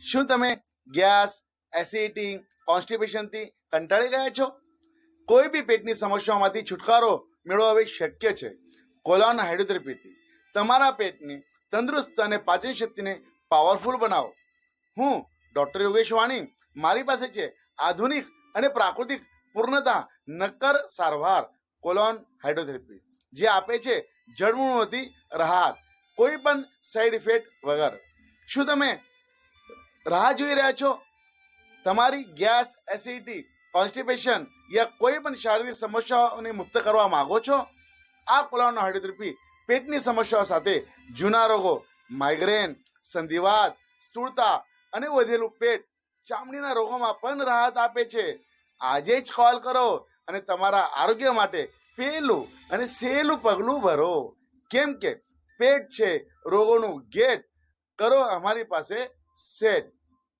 શું તમે gas, acidity કોન્સ્ટિપેશનથી કંટાળી ગયા છો? કોઈ બી પેટની સમસ્યાઓમાંથી છુટકારો મેળવવો હવે શક્ય છે. કોલોન હાઇડ્રોથેરાપીથી તમારા પેટની તંદુરસ્ત અને પાચન શક્તિને પાવરફુલ બનાવો. હું ડૉક્ટર યોગેશ વાણી, મારી પાસે છે આધુનિક અને પ્રાકૃતિક પૂર્ણતા નક્કર સારવાર કોલોન હાઇડ્રોથેરાપી, જે આપે છે જળમૂળોથી રાહત, કોઈ પણ સાઈડ ઇફેક્ટ વગર. શું તમે રાહ જોઈ રહ્યા છો? તમારી ગેસ, એસિડિટી, કોન્સ્ટિપેશન યા કોઈ પણ શારીરિક સમસ્યાઓને મુક્ત કરવા માંગો છો? આ કોલોન હાઇડ્રોથેરાપી પેટની સમસ્યાઓ સાથે જૂના રોગો માઇગ્રેન સંધિવાત, સ્થૂળતા અને વધેલું પેટ ચામડીના રોગોમાં પણ રાહત આપે છે. આજે જ કોલ કરો અને તમારા આરોગ્ય માટે પહેલું અને સહેલું પગલું ભરો. કેમ કે પેટ છે રોગોનું ગેટ કરો અમારી પાસે said